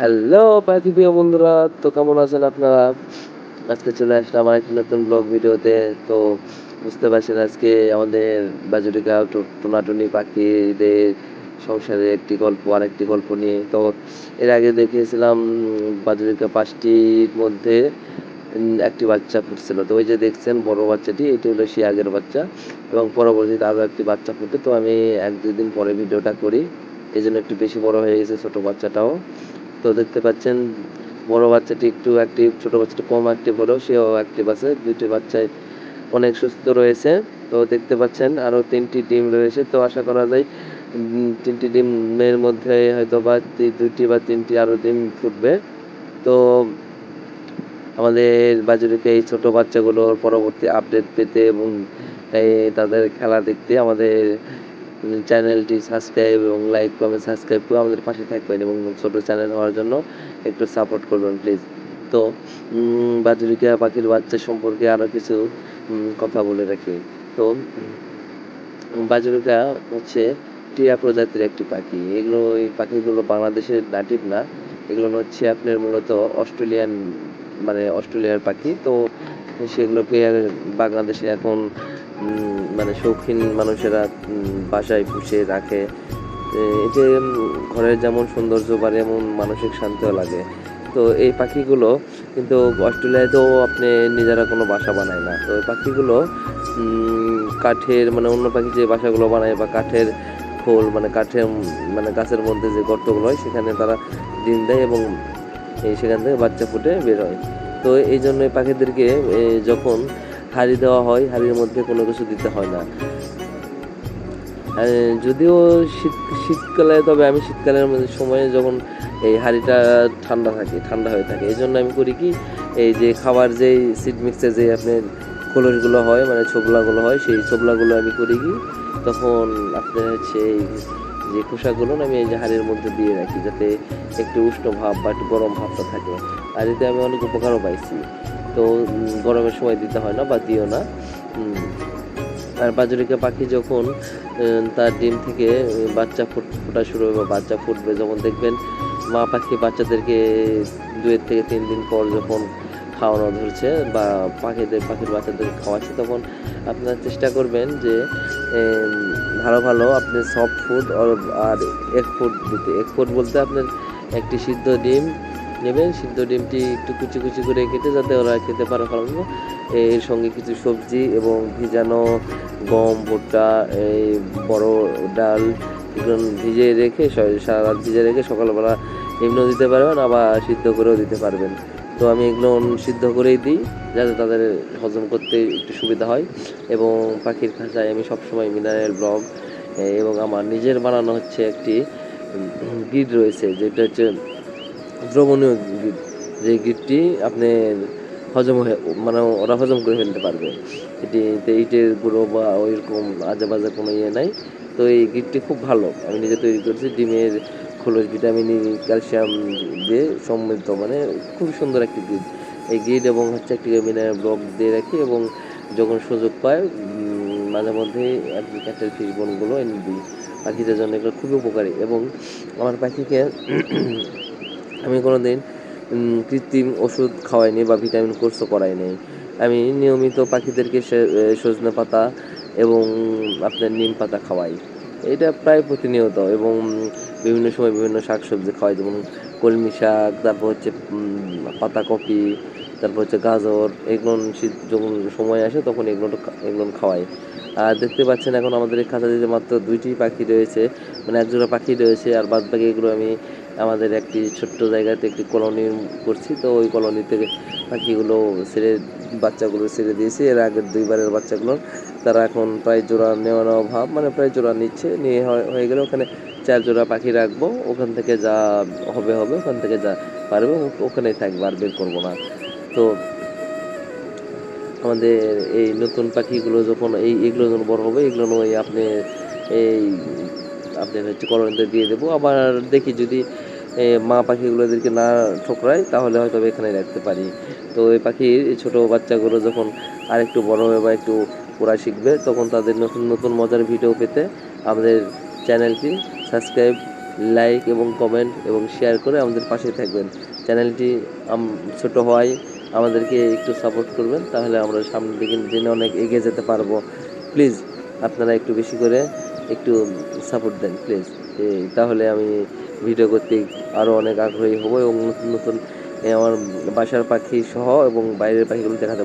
Hello পাখি প্রিয় বন্ধুরা, তো কেমন আছেন আপনারা? আজকে চলে আসলাম আমার একটি নতুন ব্লগ ভিডিওতে। তো বুঝতে পারছেন আজকে আমাদের বাজুরিকা টোনাটুনি পাখিদের সংসারের একটি গল্প আর একটি গল্প নিয়ে। তো এর আগে দেখিয়েছিলাম বাজুরিকা পাঁচটির মধ্যে একটি বাচ্চা ফুটছিল। তো ওই যে দেখছেন, বড় বাচ্চাটি, এটি হলো সে আগের বাচ্চা এবং পরবর্তীতে আরও একটি বাচ্চা ফুটে। তো আমি এক দুই দিন পরে ভিডিওটা করি। এই জন্য একটু বেশি বড় হয়ে গেছে ছোট বাচ্চাটাও। তো দেখতে পাচ্ছেন, বড় বাচ্চাটি একটু অ্যাক্টিভ ছোট বাচ্চাটা কম অ্যাক্টিভ হলেও সেও অ্যাক্টিভ আছে। দুইটি বাচ্চাই অনেক সুস্থ রয়েছে। তো দেখতে পাচ্ছেন, আরও তিনটি ডিম রয়েছে। তো আশা করা যায় তিনটি ডিমের মধ্যে হয়তো বা দুইটি বা তিনটি আরও ডিম ফুটবে। তো আমাদের বাজারিতে এই ছোট বাচ্চাগুলোর পরবর্তী আপডেট পেতে এবং তাদের খেলা দেখতে আমাদের চ্যানেলটি সাবস্ক্রাইব এবং লাইক, কমেন্ট, সাবস্ক্রাইব করে আমাদের পাশে থাকবেন এবং ছোট চ্যানেল হওয়ার জন্য একটু সাপোর্ট করবেন, প্লিজ। তো বাজরিকা পাখির বাচ্চা সম্পর্কে আরও কিছু কথা বলে রাখি। তো বাজরিকা হচ্ছে টিয়া প্রজাতির একটি পাখি। এগুলো, এই পাখিগুলো বাংলাদেশের নাটিভ না। এগুলো হচ্ছে আপনার মূলত অস্ট্রেলিয়ান মানে অস্ট্রেলিয়ার পাখি। তো, সেগুলোকে বাংলাদেশে এখন মানে শৌখিন মানুষেরা বাসায় পুষে রাখে। এতে ঘরের যেমন সৌন্দর্য বাড়ে এমন মানসিক শান্তিও লাগে। তো এই পাখিগুলো কিন্তু অস্ট্রেলিয়াতেও আপনি নিজেরা কোনো বাসা বানায় না। তো এই পাখিগুলো কাঠের মানে অন্য পাখি যে বাসাগুলো বানায় বা কাঠের খোল মানে কাঠের মানে গাছের মধ্যে যে গর্তগুলো হয়, সেখানে তারা ডিম দেয় এবং সেখান থেকে বাচ্চা ফুটে বের হয়। তো এই জন্য পাখিদেরকে যখন হাড়ি দেওয়া হয়, হাড়ির মধ্যে কোনো কিছু দিতে হয় না। যদিও শীত, শীতকালে, তবে আমি শীতকালের মধ্যে সময়ে যখন এই হাঁড়িটা ঠান্ডা থাকে, ঠান্ডা হয়ে থাকে এই জন্য আমি করি কি, এই যে খাবার যেই সিড মিক্সের যে আপনার খোলসগুলো হয় মানে ছোবলাগুলো হয়, সেই ছোবলাগুলো আমি করি কি, তখন আপনার হচ্ছে এই যে খোসাগুলো আমি এই যে হাঁড়ির মধ্যে দিয়ে রাখি, যাতে একটু উষ্ণ ভাব বা একটু গরম ভাবটা থাকে। আর এতে আমি অনেক উপকারও পাইছি। তো গরমের সময় দিতে হয় না বা দিও না। আর বাজরিকা পাখি যখন তার ডিম থেকে বাচ্চা ফুট- ফোটা শুরু হবে বা বাচ্চা ফুটবে, যখন দেখবেন মা পাখি বাচ্চাদেরকে দুয়ের থেকে তিন দিন পর যখন খাওয়ানো ধরছে বা পাখিদের, পাখির বাচ্চাদের খাওয়াচ্ছে, তখন আপনারা চেষ্টা করবেন যে ভালো ভালো আপনি সফট ফুড আর এক ফুড দিতে। এক ফুড বলতে আপনার একটি সিদ্ধ ডিম নেবেন সিদ্ধ ডিমটি একটু কুচি কুচি করে কেটে যাতে ওরা খেতে পারে ভালো এর সঙ্গে কিছু সবজি এবং ভিজানো গম, ভুট্টা, এই বড় ডাল ভিজিয়ে রেখে সারা রাত ভিজিয়ে রেখে সকালবেলা এমনিও দিতে পারবেন, আবার সিদ্ধ করেও দিতে পারবেন। তো আমি এগুলো সিদ্ধ করেই দিই, যাতে তাদের হজম করতে একটু সুবিধা হয়। এবং পাখির খাঁচায় আমি সবসময় মিনারেল ব্লগ এবং আমার নিজের বানানো হচ্ছে একটি গিড রয়েছে, যেটা হচ্ছে দ্রবণীয় গিট যে গিটটি আপনি হজম হয়ে মানে ওরা হজম করে ফেলতে পারবে। এটিতে ইটের গুঁড়ো বা ওইরকম আজে বাজে কোনো ইয়ে নাই। তো এই গিটটি খুব ভালো। আমি নিজে তৈরি করেছি। ডিমের খোলস ভিটামিন ক্যালসিয়াম দিয়ে সমৃদ্ধ। মানে খুব সুন্দর একটি গিট। এই গিট এবং হচ্ছে একটি মিনারেল ব্লক দিয়ে রাখি এবং যখন সুযোগ পায় মাঝে মধ্যে একটি ফিশ বনগুলো এনে দিই। পাখিদের জন্য এগুলো খুবই উপকারী। এবং আমার পাখিকে আমি কোনো দিন কৃত্রিম ওষুধ খাওয়াইনি বা ভিটামিন কোর্সও করাইনি। আমি নিয়মিত পাখিদেরকে সজনে পাতা এবং আপনার নিম পাতা খাওয়াই। এটা প্রায় প্রতিনিয়ত এবং বিভিন্ন সময় বিভিন্ন শাক সবজি খাওয়াই, যেমন কলমি শাক, তারপর হচ্ছে পাতাকপি তারপর হচ্ছে গাজর এগুলো শীত যখন সময় আসে তখন এগুলো এগুলো খাওয়াই আর দেখতে পাচ্ছেন এখন আমাদের এই খাঁচাটিতে মাত্র দুইটি পাখি রয়েছে মানে একজোড়া পাখি রয়েছে আর বাদ বাকি এগুলো আমি আমাদের একটি ছোট্ট জায়গাতে একটি কলোনি করছি। তো ওই কলোনি থেকে পাখিগুলো ছেড়ে, বাচ্চাগুলো ছেড়ে দিয়েছি। এর আগের দুইবারের বাচ্চাগুলো তারা এখন প্রায় জোড়া নেওয়া নেওয়া ভাব মানে প্রায় জোড়া নিচ্ছে। নিয়ে হয়- গেলে ওখানে চার জোড়া পাখি রাখব। ওখান থেকে যা হবে হবে, ওখান থেকে যা পারবে ওখানেই থাকবে আর বের করব না। তো আমাদের এই নতুন পাখিগুলো যখন এই, এগুলো যখন বড় হবে, এগুলো ওই আপনি এই, আপনার হচ্ছে কলোনিতে দিয়ে দেবো। আবার দেখি যদি মা পাখিগুলো এদেরকে না ঠোকরায়, তাহলে হয়তো এখানে রাখতে পারি। তো এই পাখির ছোটো বাচ্চাগুলো যখন আর একটু বড় হবে বা একটু ওরা শিখবে, তখন তাদের নতুন নতুন মজার ভিডিও পেতে আমাদের চ্যানেলটি সাবস্ক্রাইব, লাইক এবং কমেন্ট এবং শেয়ার করে আমাদের পাশে থাকবেন। চ্যানেলটি ছোট হওয়ায় আমাদেরকে একটু সাপোর্ট করবেন, তাহলে আমরা সামনের দিকে দিনে অনেক এগিয়ে যেতে পারব। প্লিজ আপনারা একটু বেশি করে একটু সাপোর্ট দেন প্লিজ তাহলে আমি ভিডিও করতে আরও অনেক আগ্রহী হব এবং নতুন নতুন আমার বাসার পাখি সহ এবং বাইরের পাখিগুলো দেখাতে